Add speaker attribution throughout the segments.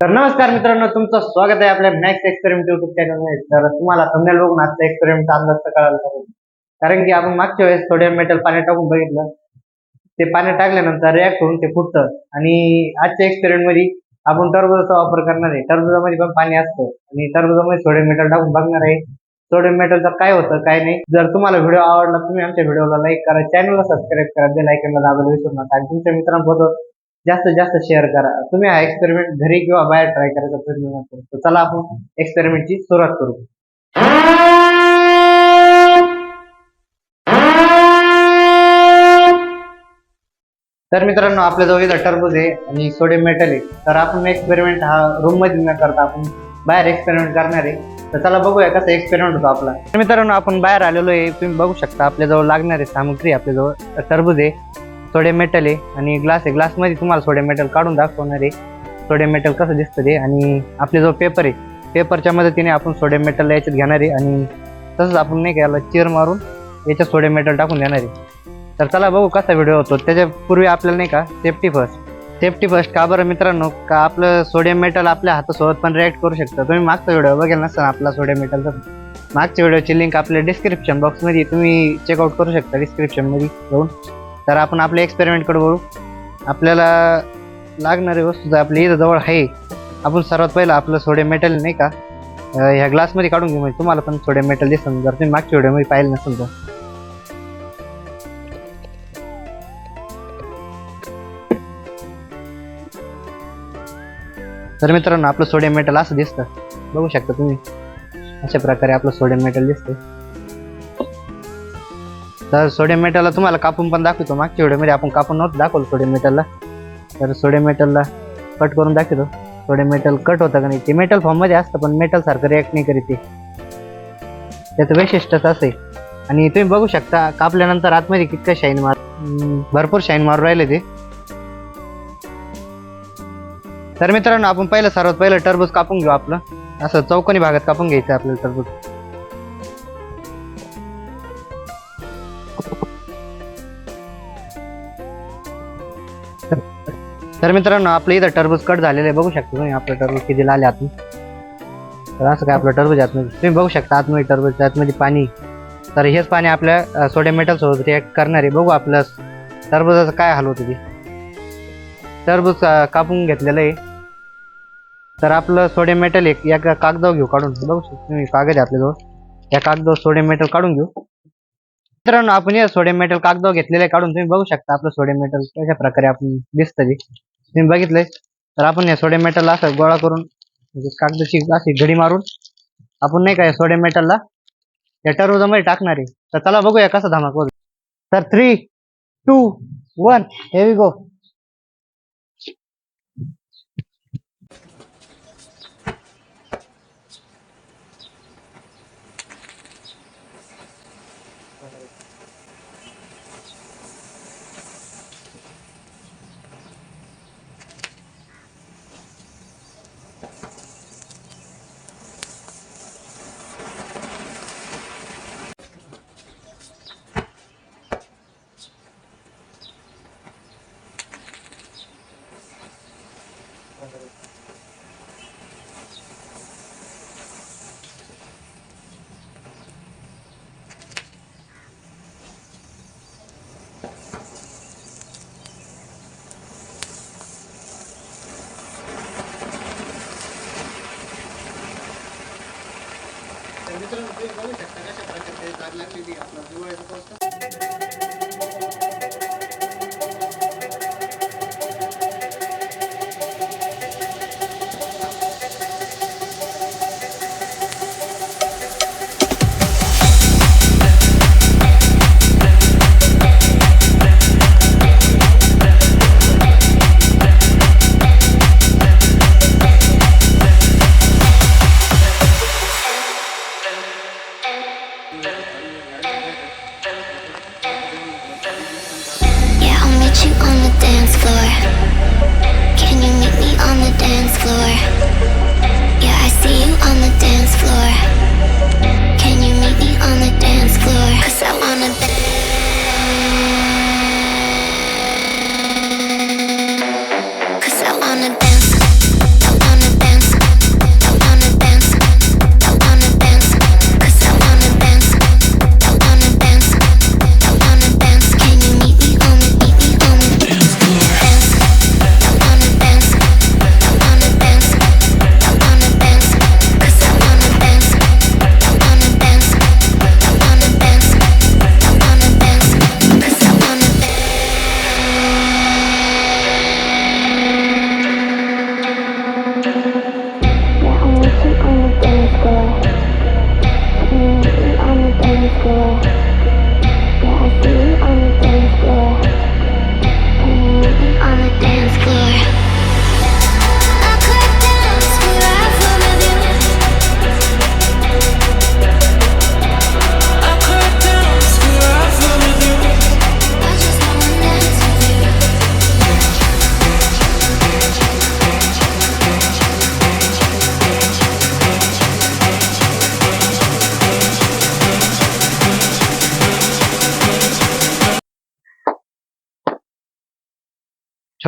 Speaker 1: तर नमस्कार मित्रांनो तुमचं स्वागत आहे आपल्या मॅक्स एक्सपेरिमेंट युट्यूब चॅनलमध्ये तर तुम्हाला थंबनेल बघून आजचा एक्सपेरिमेंट अंदाज तर कळायला पाहिजे. कारण की आपण मागच्या वेळेस सोडियम मेटल पाणी टाकून बघितलं. ते पाणी टाकल्यानंतर रिॲक्ट होऊन ते फुटतं. आणि आजच्या एक्सपेरिमेंटमध्ये आपण टरबुजाचा वापर करणार आहे. टरबुजामध्ये पण पाणी असतं. आणि टरबुजामध्ये सोडियम मेटल टाकून बघणार आहे. सोडियम मेटलचं काय होतं काय नाही. जर तुम्हाला व्हिडिओ आवडला तुम्ही आमच्या व्हिडिओला लाईक करा. चॅनलला सबस्क्राईब करा. बेल आयकनला दाबायला विसरू नका. आणि तुमच्या मित्रांसोबत जास्तीत जास्त शेअर करा. तुम्ही हा एक्सपेरिमेंट घरी किंवा बाहेर ट्राय करायचा प्रयत्न नका तर चला आपण एक्सपेरिमेंटची सुरुवात करू. तर मित्रांनो आपल्याजवळ इथं टरबूज आहे आणि सोडियम मेटल आहे. तर आपण एक्सपेरिमेंट हा रूममध्ये न करता आपण बाहेर एक्सपेरिमेंट करणार आहे. तर चला बघूया कसा एक्सपेरिमेंट होतो आपला. तर मित्रांनो आपण बाहेर आलेलो आहे. तुम्ही बघू शकता आपल्याजवळ लागणारी सामग्री आपल्याजवळ तर टरबूज आहे. सोडियम मेटल आहे आणि ग्लास आहे. ग्लासमध्ये तुम्हाला सोडियम मेटल काढून दाखवणार आहे. सोडियम मेटल कसं दिसतं ते? आणि आपल्याजवळ पेपर आहे पेपरच्या मदतीने आपण सोडियम मेटल याच्यात घेणार आहे. आणि तसंच आपण नाही का याला चिर मारून याच्यात सोडियम मेटल टाकून देणार आहे. तर चला बघू कसा व्हिडिओ होतो. त्याच्यापूर्वी आपल्याला नाही का सेफ्टी फर्स्ट सेफ्टी फर्स्ट का बरं मित्रांनो? का आपलं सोडियम मेटल आपल्या हातासोबत पण रिॲक्ट करू शकतं? तुम्ही मागचा व्हिडिओ बघेल नसताना आपला सोडियम मेटलचा मागच्या व्हिडिओची लिंक आपल्या डिस्क्रिप्शन बॉक्समध्ये तुम्ही चेकआउट करू शकता डिस्क्रिप्शनमध्ये जाऊन तर आपण आपल्या एक्सपेरिमेंटकडे बघू आपल्याला लागणारी वस्तू जर आपली इथं जवळ आहे आपण सर्वात पहिलं आपलं सोडियम मेटल नाही का? ह्या ग्लासमध्ये काढून घेऊ म्हणजे तुम्हाला पण सोडियम मेटल दिसतं जर तुम्ही मागच्या व्हिडिओमध्ये पाहिलं नसेल तर. तर मित्रांनो आपलं सोडियम मेटल असं दिसतं. बघू शकता तुम्ही. अशा प्रकारे आपलं सोडियम मेटल दिसतं तर सोडियम मेटलला तुम्हाला कापून पण दाखवतो मागच्या व्हिडिओमध्ये. आपण कापून नव्हतं दाखवलं सोडियम मेटलला तर सोडियम मेटलला कट करून दाखवतो. सोडियम मेटल कट होतं का नाही? ते मेटल फॉर्ममध्ये असतं पण मेटलसारखं रिॲक्ट नाही करीत ते. त्याचं वैशिष्ट्यच असं आहे. आणि तुम्ही बघू शकता कापल्यानंतर आतमध्ये कितकं शाईन मार भरपूर शाईन मारू राहिले ते. तर मित्रांनो आपण पहिलं सर्वात पहिलं टरबूज कापून घेऊ आपलं. असं चौकोनी भागात कापून घ्यायचं आपल्याला टरबूज. तर मित्रांनो आपलं इथं टरबूज कट झालेलं आहे. बघू शकता तुम्ही आपलं टरबूज किती लाले आतून. तर असं काय आपलं टरबूज आतमध्ये. तुम्ही बघू शकता आतमध्ये टरबूज आतमध्ये पाणी. तर हेच पाणी आपल्या सोडियम मेटल सोबत रिॲक्ट करणार आहे. बघू आपलं टरबूजाचं काय हाल होतं ते. टरबूज कापून घेतलेलं आहे. तर आपलं सोडियम मेटल एक या कागदावर घेऊ काढून. बघू शकता तुम्ही कागद आहे आपल्याजवळ. या कागदावर सोडियम मेटल काढून घेऊ. मित्रांनो आपण या सोडियम मेटल कागद घेतलेले काढून तुम्ही बघू शकता आपलं सोडियम मेटल कशा प्रकारे आपण दिसतं जे तुम्ही बघितलंय. तर आपण या सोडियम मेटलला असं गोळा करून म्हणजे कागदाची अशी घडी मारून आपण नाही का सोडियम मेटलला या टरबुजामध्ये टाकणार आहे. तर चला बघूया कसा धमाक बघू तर थ्री टू वन हे गो मित्रांनो तुम्ही बघू शकता कशा प्रकारचे तार लागलेली आपला दिवाळीचा
Speaker 2: dance floor? Can you meet me on the dance floor? Yeah, I see you on the dance floor. Can you meet me on the dance floor? Cause I wanna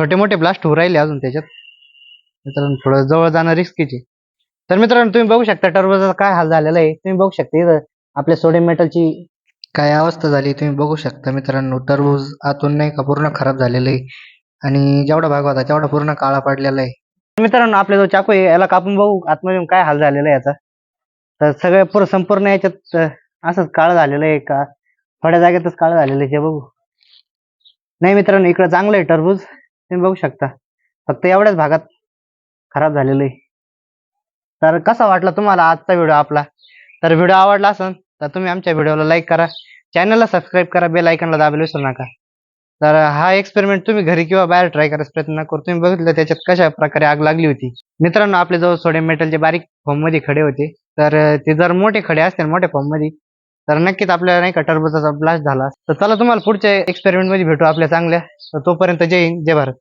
Speaker 1: छोटे मोठे ब्लास्ट होऊ राहिले अजून त्याच्यात. मित्रांनो थोडं जवळ जाणं रिस्कीचे तर मित्रांनो तुम्ही बघू शकता टर्बोचा काय हाल झालेला आहे. तुम्ही बघू शकता इथं आपल्या सोडियम मेटलची काय अवस्था झाली तुम्ही बघू शकता मित्रांनो टरबूज आतून नाही का पूर्ण खराब झालेलं आहे. आणि जेवढा भाग होता तेवढा पूर्ण काळा पडलेला आहे. मित्रांनो आपल्या जो चाकू आहे याला कापून बघू आतमध्ये काय हाल झालेला आहे याचा. तर सगळं पूर्ण संपूर्ण याच्यात असंच काळ झालेलं आहे का? थोड्या जागेतच काळ झालेलं आहे बघू. नाही मित्रांनो इकडं चांगलं आहे टरबूज. तुम्ही बघू शकता. फक्त एवढ्याच भागात खराब झालेलं आहे. तर कसा वाटला तुम्हाला आजचा व्हिडिओ आपला? तर व्हिडिओ आवडला असेल तर तुम्ही आमच्या व्हिडिओला लाईक करा. चॅनलला सबस्क्राईब करा बेल आयकनला दाबायला विसरू नका. तर हा एक्सपेरिमेंट तुम्ही घरी किंवा बाहेर ट्राय करायचा प्रयत्न नका करू. तुम्ही बघितलं त्याच्यात कशा प्रकारे आग लागली होती. मित्रांनो आपले जवळ सोडियम मेटलचे बारीक फॉर्ममध्ये खडे होते. तर ते जर मोठे खडे असतील मोठ्या फॉर्ममध्ये तर नक्कीच आपल्याला नाही का टरबूजाचा ब्लास्ट झाला. तर चला तुम्हाला पुढच्या एक्सपेरिमेंटमध्ये भेटू आपल्या चांगल्या. तर तोपर्यंत जय हिंद जय भारत.